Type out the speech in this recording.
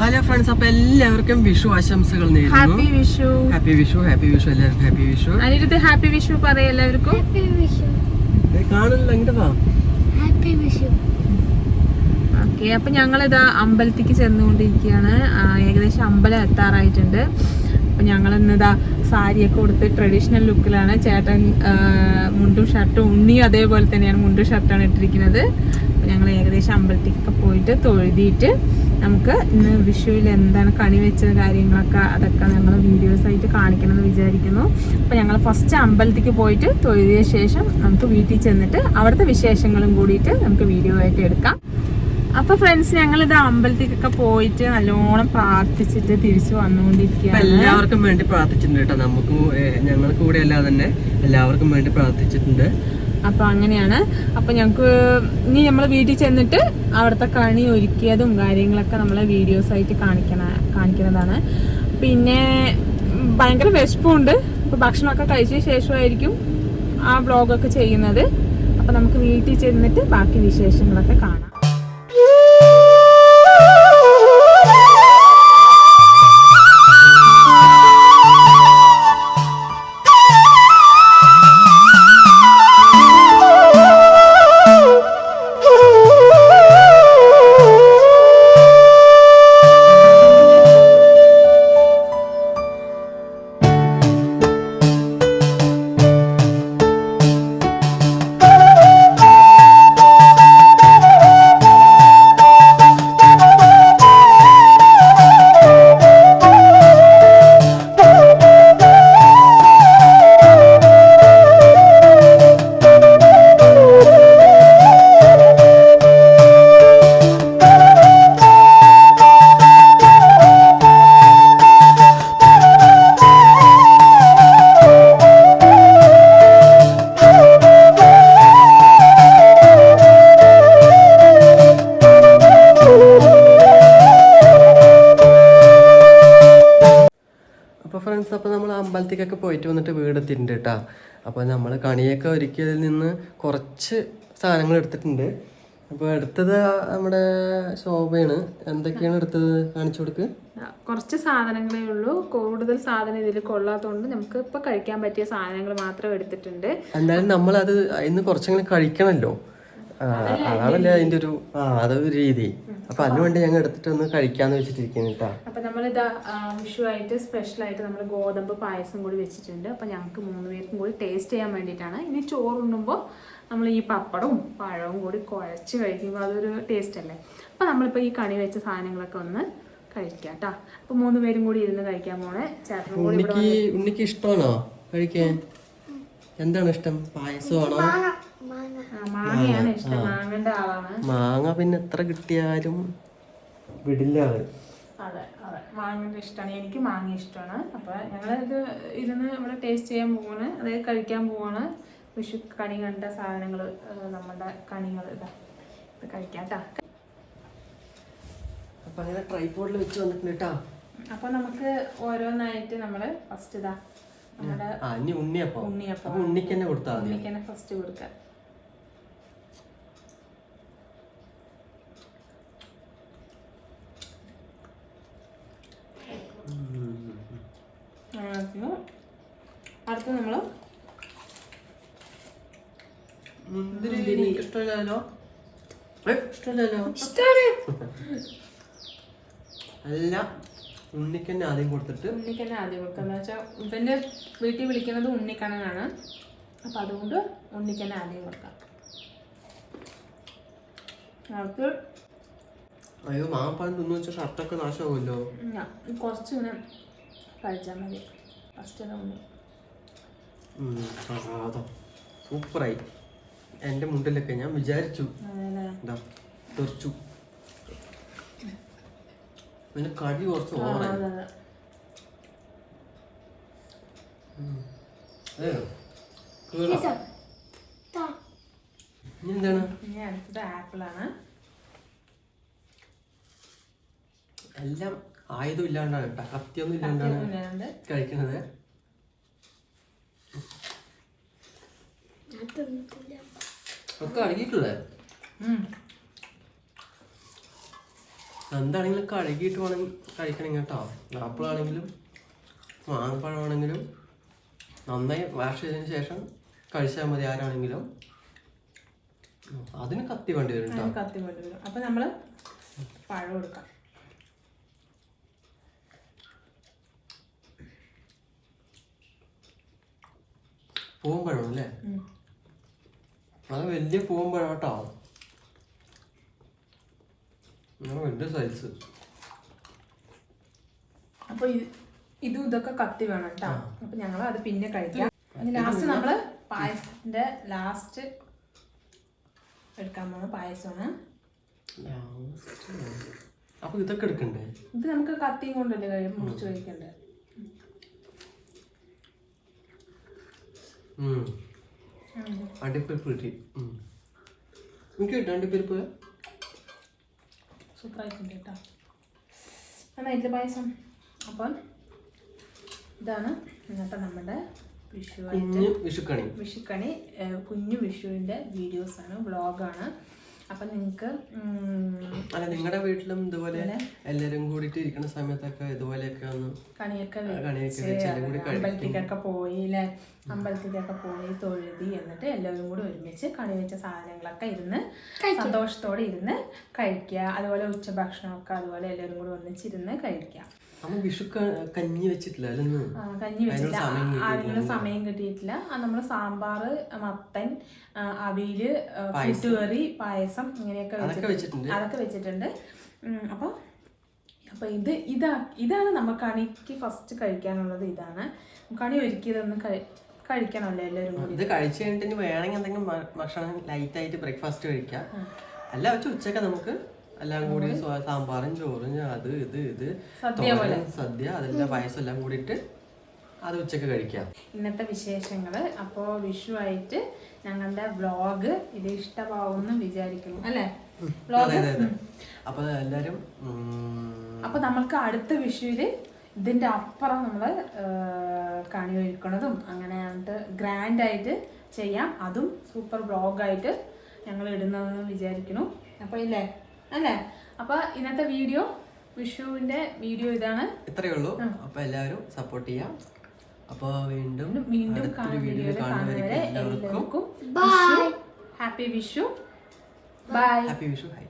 Hello friends അപ്പൊ എല്ലാവർക്കും വിഷു ആശംസകൾ നേരുന്നു. Happy Vishu. Happy Vishu happy Vishu എല്ലാവർക്കും ഹാപ്പി വിഷു. അനിരുദ്ധ ഹാപ്പി വിഷു പറയാം എല്ലാവർക്കും. ഹാപ്പി വിഷു. ഏ, കാണില്ല ഇങ്ങോട്ട് വാ. ഹാപ്പി വിഷു. ഓക്കെ അപ്പൊ ഞങ്ങളിതാ അമ്പലത്തിക്ക് ചെന്നുകൊണ്ടിരിക്കുകയാണ്. ഏകദേശം അമ്പലം എത്താറായിട്ടുണ്ട്. അപ്പൊ ഞങ്ങൾ ഇന്നിതാ സാരിയൊക്കെ കൊടുത്ത് ട്രഡീഷണൽ ലുക്കിലാണ് ചേട്ടൻ മുണ്ടും ഷർട്ടും ഉണ്ണിയും അതേപോലെ തന്നെയാണ് മുണ്ടും ഷർട്ടാണ് ഇട്ടിരിക്കുന്നത്. അപ്പൊ ഞങ്ങൾ ഏകദേശം അമ്പലത്തിലൊക്കെ പോയിട്ട് തൊഴുതിയിട്ട് നമുക്ക് ഇന്ന് വിഷുവിൽ എന്താണ് കണി വെച്ച കാര്യങ്ങളൊക്കെ അതൊക്കെ ഞങ്ങൾ വീഡിയോസ് ആയിട്ട് കാണിക്കണം എന്ന് വിചാരിക്കുന്നു. അപ്പം ഞങ്ങൾ ഫസ്റ്റ് അമ്പലത്തിലേക്ക് പോയിട്ട് തൊഴുതിയ ശേഷം നമുക്ക് വീട്ടിൽ ചെന്നിട്ട് അവിടുത്തെ വിശേഷങ്ങളും കൂടിയിട്ട് നമുക്ക് വീഡിയോ ആയിട്ട് എടുക്കാം. അപ്പൊ ഫ്രണ്ട്സ് ഞങ്ങൾ ഇത് അമ്പലത്തിലൊക്കെ പോയിട്ട് നല്ലോണം പ്രാർത്ഥിച്ചിട്ട് തിരിച്ചു വന്നുകൊണ്ടിരിക്കുക വന്നുകൊണ്ടിരിക്കുകയാണ് എല്ലാവർക്കും വേണ്ടി പ്രാർത്ഥിച്ചിട്ടുണ്ട് കേട്ടോ. നമുക്ക് ഞങ്ങൾ കൂടെ അല്ലാതെ തന്നെ എല്ലാവർക്കും വേണ്ടി പ്രാർത്ഥിച്ചിട്ടുണ്ട്. അപ്പൊ അങ്ങനെയാണ്. അപ്പോൾ ഞങ്ങക്ക് ഇനി നമ്മൾ വീട്ടിൽ ചെന്നിട്ട് അവിടുത്തെ കണി ഒരുക്കിയതും കാര്യങ്ങളൊക്കെ നമ്മളെ വീഡിയോസ് ആയിട്ട് കാണിക്കണ കാണിക്കുന്നതാണ്. പിന്നെ ഭയങ്കര വിശപ്പുണ്ട്. അപ്പൊ ഭക്ഷണമൊക്കെ കഴിച്ച ശേഷമായിരിക്കും ആ വ്ളോഗൊക്കെ ചെയ്യുന്നത്. അപ്പോൾ നമുക്ക് വീട്ടിൽ ചെന്നിട്ട് ബാക്കി വിശേഷങ്ങളൊക്കെ കാണാം. ഫ്രണ്ട്സ് അപ്പോൾ നമ്മൾ അമ്പലത്തിലേക്കൊക്കെ പോയിട്ട് വന്നിട്ട് വീട് വീടെത്തിയിട്ടുണ്ട് കേട്ടോ അപ്പോൾ നമ്മൾ കണിയൊക്കെ ഒരുക്കിയതിൽ നിന്ന് കുറച്ച് സാധനങ്ങൾ എടുത്തിട്ടുണ്ട്. അപ്പോൾ എടുത്തത് നമ്മുടെ ശോഭയാണ്. എന്തൊക്കെയാണ് എടുത്തത്? കാണിച്ചു കൊടുക്ക്. കുറച്ച് സാധനങ്ങളേ ഉള്ളൂ. കൂടുതൽ സാധനം ഇതിൽ കൊള്ളാത്തതുകൊണ്ട് നമുക്ക് ഇപ്പൊ കഴിക്കാൻ പറ്റിയ സാധനങ്ങൾ മാത്രം എടുത്തിട്ടുണ്ട്. എന്തായാലും നമ്മൾ അത് ഇന്ന് കുറച്ചെങ്കിലും കഴിക്കണല്ലോ. അതാണല്ലേ അതിന്റെ ഒരു ആ അതൊരു രീതി. അപ്പൊ അതിനുവേണ്ടി ഞങ്ങൾ എടുത്തിട്ട് ഒന്ന് കഴിക്കാന്ന് വെച്ചിട്ടിരിക്കുന്നു കേട്ടോ. അപ്പൊ നമ്മളിത് വിഷു ആയിട്ട് സ്പെഷ്യൽ ആയിട്ട് നമ്മൾ ഗോതമ്പ് പായസം കൂടി വെച്ചിട്ടുണ്ട്. അപ്പൊ ഞങ്ങൾക്ക് മൂന്ന് പേർക്കും കൂടി ടേസ്റ്റ് ചെയ്യാൻ വേണ്ടിയിട്ടാണ്. ഇനി ചോറ് ചോറുണ്ണുമ്പോൾ നമ്മൾ ഈ പപ്പടവും പഴവും കൂടി കുഴച്ച് കഴിക്കുമ്പോൾ അതൊരു ടേസ്റ്റ് അല്ലേ? അപ്പൊ നമ്മളിപ്പോൾ ഈ കണി വെച്ച സാധനങ്ങളൊക്കെ ഒന്ന് കഴിക്കാം കേട്ടോ അപ്പൊ മൂന്ന് പേരും കൂടി ഇരുന്ന് കഴിക്കാൻ പോണേ ചേട്ടനും കൂടി ഉണ്ണിക്ക് ഇഷ്ടമാണോ കഴിക്കാൻ? എന്താണ് ഇഷ്ടം? പായസമാണോ? മാങ്ങ. പിന്നെ എത്ര കിട്ടിയാലും വിടില്ല ആൾ അതെ അതെ. മാങ്ങയുടെ ഇഷ്ടമാണ് എനിക്ക് മാങ്ങ ഇഷ്ടമാണ് അപ്പോൾ ഞങ്ങളിത് ഇരുന്ന് ഇവിടെ ടേസ്റ്റ് ചെയ്യാൻ പോവാണ്. അതായത് കഴിക്കാൻ പോവാണ്. വിഷു കണി കണ്ട സാധനങ്ങൾ നമ്മളുടെ കണികൾ ഇതാ. ഇത് കഴിക്കാം കേട്ടോ അപ്പൊ അങ്ങനെ ട്രൈപോഡിൽ വെച്ച് വന്നിട്ടുണ്ട് കേട്ടാ അപ്പോൾ നമുക്ക് ഓരോന്നായിട്ട് നമ്മൾ ഫസ്റ്റ് ഇതാ. നമ്മുടെ ഉണ്ണിയപ്പം. ഉണ്ണിയപ്പം. ഉണ്ണിക്ക് തന്നെ കൊടുത്താൽ ഉണ്ണിക്ക് തന്നെ ഫസ്റ്റ് കൊടുക്കാം ആദ്യം അടുത്ത് നമ്മൾ മുന്തിരി ഇഷ്ടമല്ലോ ഇഷ്ടമല്ലോ അല്ല ഉണ്ണിക്കന്നെ ആദ്യം കൊടുത്തിട്ട്. ഉണ്ണിക്കന്നെ ആദ്യം കൊടുക്കുക. എന്ന് വെച്ചാൽ ഇവന്റെ വീട്ടിൽ വിളിക്കുന്നത് ഉണ്ണിക്കണ്ണനാണ്. അപ്പം അതുകൊണ്ട് ഉണ്ണിക്കന്നെ ആദ്യം കൊടുക്കാം. അവർക്ക് അയ്യോ മാപ്പാൻ തിന്നു വെച്ച ഷർട്ടൊക്കെ നാശമാകുമല്ലോ ഞാൻ കുറച്ച് ഇങ്ങനെ കഴിച്ചാൽ മതി. ഫസ്റ്റ് ഉണ്ണി. അതോ. സൂപ്പറായി. എന്റെ മുണ്ടിലൊക്കെ ഞാൻ വിചാരിച്ചു. എന്താ തെറിച്ചു. പിന്നെ കടി കുറച്ച് ഓവറായി എന്താണ്? ആപ്പിളാണ് എല്ലാം ആയുധം ഇല്ലാണ്ടാണ് കേട്ടോ. കത്തിയൊന്നും ഇല്ലാണ്ടാണ് കഴിക്കണത് ഞാൻ തിന്നിട്ടില്ല ഒക്കെ അടങ്ങിയിട്ടില്ലേ. എന്താണെങ്കിലും കഴുകിയിട്ട് വേണം കഴിക്കണം കേട്ടോ. ആപ്പിളാണെങ്കിലും മാങ്ങപ്പഴമാണെങ്കിലും നന്നായി വാഷ് ചെയ്തതിന് ശേഷം കഴിച്ചാൽ മതി ആരാണെങ്കിലും. അതിന് കത്തി വേണ്ടി വരും കത്തി വേണ്ടി വരും. അപ്പൊ നമ്മൾ പഴം കൊടുക്കാം പൂവൻ പഴം അല്ലേ. അത് വലിയ കേട്ടോ അങ്ങനെ വലിയ സൈസ് അപ്പൊ ഇത് ഇതും ഇതൊക്കെ കത്തി വേണം കേട്ടോ അപ്പൊ ഞങ്ങൾ അത് പിന്നെ കഴിക്കാം. ലാസ്റ്റ് നമ്മൾ പായസത്തിന്റെ ലാസ്റ്റ് എടുക്കാൻ പോകുന്ന പായസമാണ്. അപ്പൊ ഇതൊക്കെ എടുക്കണ്ടേ? ഇത് നമുക്ക് കത്തിയും കൊണ്ടല്ലേ കഴിയും മുറിച്ച് കഴിക്കണ്ടേ. അണ്ടിപ്പരിപ്പ് കിട്ടി. എനിക്ക് കിട്ടും അണ്ടിപ്പരിപ്പ് സൂപ്പറായിട്ടുണ്ട് കേട്ടോ. നന്നായിട്ടില്ല പായസം? അപ്പം ഇതാണ് ഇന്നത്തെ നമ്മുടെ വിഷു കുഞ്ഞ് വിഷുക്കണി. വിഷുക്കണി കുഞ്ഞു വിഷുവിന്റെ വീഡിയോസാണ് വ്ളോഗാണ്. അപ്പം നിങ്ങക്ക് അല്ല നിങ്ങളുടെ വീട്ടിലും ഇതുപോലെ എല്ലാരും കൂടിട്ട് ഇരിക്കുന്ന സമയത്തൊക്കെ ഇതുപോലെയൊക്കെ ഒന്ന് കണിയൊക്കെ അമ്പലത്തിലൊക്കെ പോയി അല്ലെ അമ്പലത്തിലൊക്കെ പോയി തൊഴുതി എന്നിട്ട് എല്ലാവരും കൂടി ഒരുമിച്ച് കണി വെച്ച സാധനങ്ങളൊക്കെ ഇരുന്ന് സന്തോഷത്തോടെ ഇരുന്ന് കഴിക്കുക. അതുപോലെ ഉച്ചഭക്ഷണമൊക്കെ അതുപോലെ എല്ലാവരും കൂടി ഒന്നിച്ചിരുന്ന് കഴിക്കുക. അമ്മ വിഷു കഞ്ഞി വെച്ചിട്ടില്ല കഞ്ഞി വെച്ചില്ല കിട്ടിയിട്ടില്ല. അതിനുള്ള സമയം കിട്ടിയിട്ടില്ല. നമ്മൾ സാമ്പാർ മത്തൻ അവിയിൽ കൂട്ടുകറി പായസം ഇങ്ങനെയൊക്കെ അതൊക്കെ വെച്ചിട്ടുണ്ട്. അതൊക്കെ വെച്ചിട്ടുണ്ട്. അപ്പോൾ അപ്പോൾ ഇത് ഇതാ ഇതാണ് നമ്മൾ കണിക്ക് ഫസ്റ്റ് കഴിക്കാനുള്ളത് ഇതാണ്. കണി ഒരുക്കിയതൊന്ന് കഴി കഴിക്കണമല്ലോ എല്ലാവരും കൂടി. ഇത് കഴിച്ചു കഴിഞ്ഞിട്ട് വേണമെങ്കിൽ എന്തെങ്കിലും ഭക്ഷണം ലൈറ്റ് ആയിട്ട് ബ്രേക്ക്ഫാസ്റ്റ് കഴിക്കാം. അല്ല വെച്ച് ഉച്ചയ്ക്ക് നമുക്ക് എല്ലാം കൂടി സാമ്പാറും ചോറും അത് ഇത് ഇത് സദ്യ അതിന്റെ അതെല്ലാം പായസം എല്ലാം കൂടിയിട്ട് അത് ഉച്ചയ്ക്ക് കഴിക്കാം. ഇന്നത്തെ വിശേഷങ്ങൾ അപ്പോൾ വിഷു ആയിട്ട് ഞങ്ങളുടെ ബ്ലോഗ് ഇത് ഇഷ്ടമാവുമെന്ന് വിചാരിക്കുന്നു. അല്ലേ? അപ്പൊ എല്ലാരും അപ്പൊ നമ്മൾക്ക് അടുത്ത വിഷുവിൽ ഇതിന്റെ അപ്പുറം നമ്മൾ കണി ഒരുക്കണതും അങ്ങനെ ഗ്രാൻഡ് ആയിട്ട് ചെയ്യാം. അതും സൂപ്പർ ബ്ലോഗായിട്ട് ഞങ്ങൾ ഇടുന്നതെന്ന് വിചാരിക്കുന്നു. അപ്പൊ ഇല്ലേ? അല്ലേ? അപ്പൊ ഇന്നത്തെ വീഡിയോ വിഷുവിന്റെ വീഡിയോ ഇതാണ്. ഇത്രയേ ഉള്ളൂ. അപ്പൊ എല്ലാവരും സപ്പോർട്ട് ചെയ്യാം. അപ്പൊ വീണ്ടും വീണ്ടും വീഡിയോ കാണുന്നവരെ എല്ലാവർക്കും എല്ലാവർക്കും happy Vishu. Bye happy Vishu. Hi